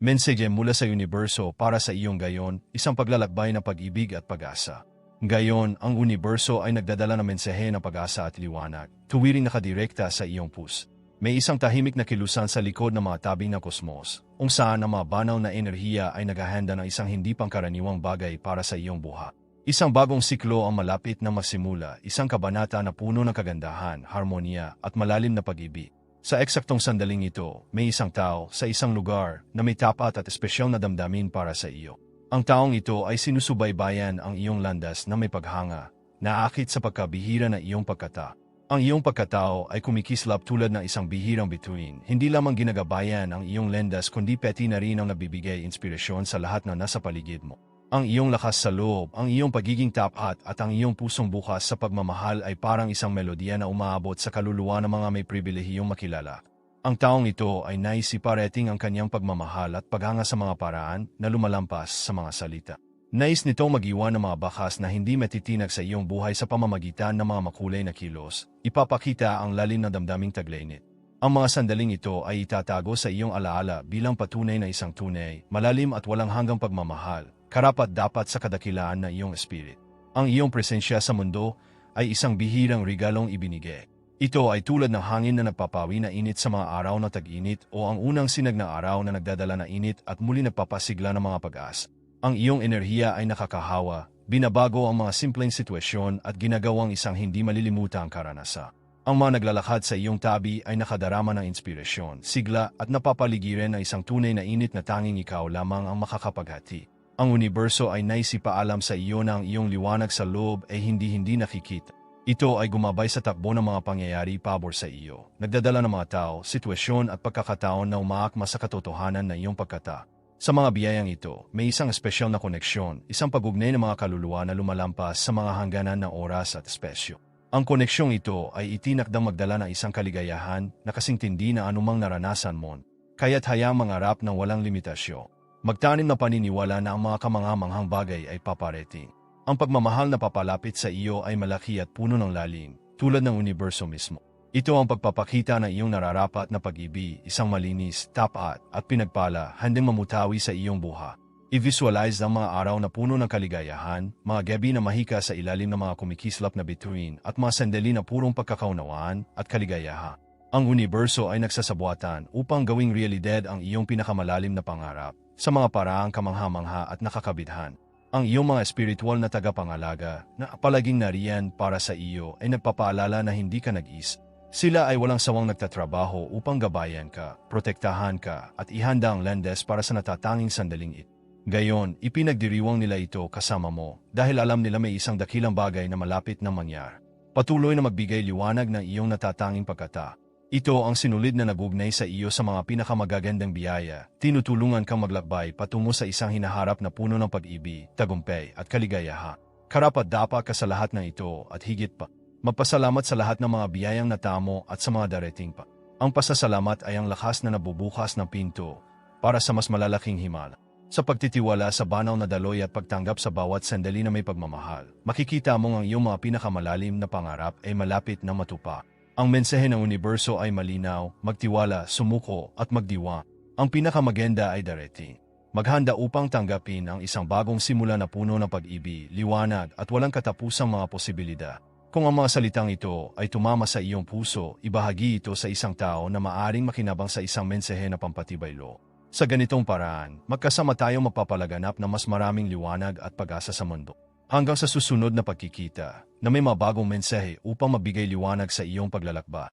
Mensahe mula sa universo para sa iyong gayon, isang paglalakbay ng pag-ibig at pag-asa. Gayon, ang universo ay nagdadala ng mensahe ng pag-asa at liwanag, tuwiring nakadirekta sa iyong pus. May isang tahimik na kilusan sa likod ng mga tabing ng kosmos, kung saan ang mga banaw na enerhiya ay naghahanda ng isang hindi pangkaraniwang bagay para sa iyong buha. Isang bagong siklo ang malapit na masimula, isang kabanata na puno ng kagandahan, harmonia at malalim na pag-ibig. Sa eksaktong sandaling ito, may isang tao sa isang lugar na may tapat at espesyal na damdamin para sa iyo. Ang taong ito ay sinusubaybayan ang iyong landas na may paghanga, naakit sa pagkabihira ng iyong pagkata. Ang iyong pagkatao ay kumikislap tulad ng isang bihirang bituin, hindi lamang ginagabayan ang iyong lendas kundi peti na rin ang nabibigay inspirasyon sa lahat na nasa paligid mo. Ang iyong lakas sa loob, ang iyong pagiging tapat at ang iyong pusong bukas sa pagmamahal ay parang isang melodiya na umaabot sa kaluluwa ng mga may pribilehiyong makilala. Ang taong ito ay naisipareting ang kanyang pagmamahal at paghanga sa mga paraan na lumalampas sa mga salita. Nais nito mag-iwan ng mga bakas na hindi matitinag sa iyong buhay sa pamamagitan ng mga makulay na kilos. Ipapakita ang lalim na damdaming taglaynit. Ang mga sandaling ito ay itatago sa iyong alaala bilang patunay na isang tunay, malalim at walang hanggang pagmamahal, karapat dapat sa kadakilaan na iyong spirit. Ang iyong presensya sa mundo ay isang bihirang regalong ibinigay. Ito ay tulad ng hangin na nagpapawi na init sa mga araw na tag-init o ang unang sinag na araw na nagdadala ng init at muli nagpapasigla ng mga pag-as. Ang iyong enerhiya ay nakakahawa, binabago ang mga simpleng sitwasyon at ginagawang isang hindi malilimutang karanasa. Ang mga naglalakad sa iyong tabi ay nakadarama ng inspirasyon, sigla at napapaligiran ng isang tunay na init na tanging ikaw lamang ang makakapaghati. Ang universo ay naisipaalam sa iyo na ang iyong liwanag sa loob ay hindi-hindi nakikita. Ito ay gumabay sa takbo ng mga pangyayari pabor sa iyo, nagdadala ng mga tao, sitwasyon at pagkakataon na umaakma sa katotohanan na iyong pagkata. Sa mga biyayang ito, may isang espesyal na koneksyon, isang pag-ugnay ng mga kaluluwa na lumalampas sa mga hangganan ng oras at espesyo. Ang koneksyong ito ay itinakdang magdala ng isang kaligayahan na kasing tindi na anumang naranasan mo, kaya't hayang mangarap ng walang limitasyon. Magtanim na paniniwala na ang mga kamangamanghang bagay ay paparating. Ang pagmamahal na papalapit sa iyo ay malaki at puno ng lalim, tulad ng universo mismo. Ito ang pagpapakita ng iyong nararapat na pag-ibig, isang malinis, tapat at pinagpala, handang mamutawi sa iyong buha. I-visualize ang mga araw na puno ng kaligayahan, mga gabi na mahika sa ilalim ng mga kumikislap na bituin at mga sandali na purong pagkakaunawaan at kaligayahan. Ang universo ay nagsasabuatan upang gawing realidad ang iyong pinakamalalim na pangarap sa mga paraang kamangha-mangha at nakakabidhan. Ang iyong mga espiritual na tagapangalaga na palaging nariyan para sa iyo ay nagpapaalala na hindi ka nag-is. Sila ay walang sawang nagtatrabaho upang gabayan ka, protektahan ka at ihanda ang landas para sa natatanging sandaling it. Gayon, ipinagdiriwang nila ito kasama mo dahil alam nila may isang dakilang bagay na malapit na mangyar. Patuloy na magbigay liwanag ng iyong natatanging pagkata. Ito ang sinulid na nagugnay sa iyo sa mga pinakamagagandang biyaya. Tinutulungan kang maglakbay patungo sa isang hinaharap na puno ng pag-ibig, tagumpay at kaligayahan. Karapat dapat ka sa lahat ng ito at higit pa. Magpasalamat sa lahat ng mga biyayang natamo at sa mga darating pa. Ang pasasalamat ay ang lakas na nabubukas ng pinto para sa mas malalaking himala. Sa pagtitiwala sa banaw na daloy at pagtanggap sa bawat sandali na may pagmamahal, makikita mong ang iyong mga pinakamalalim na pangarap ay malapit na matupa. Ang mensahe ng universo ay malinaw, magtiwala, sumuko at magdiwa. Ang pinakamaganda ay darating. Maghanda upang tanggapin ang isang bagong simula na puno ng pag-ibig, liwanag at walang katapusang mga posibilidad. Kung ang mga salitang ito ay tumama sa iyong puso, ibahagi ito sa isang tao na maaring makinabang sa isang mensahe na pampatibay lo. Sa ganitong paraan, magkasama tayong mapapalaganap ng mas maraming liwanag at pag-asa sa mundo. Hanggang sa susunod na pagkikita, na may mabagong mensahe upang mabigay liwanag sa iyong paglalakba.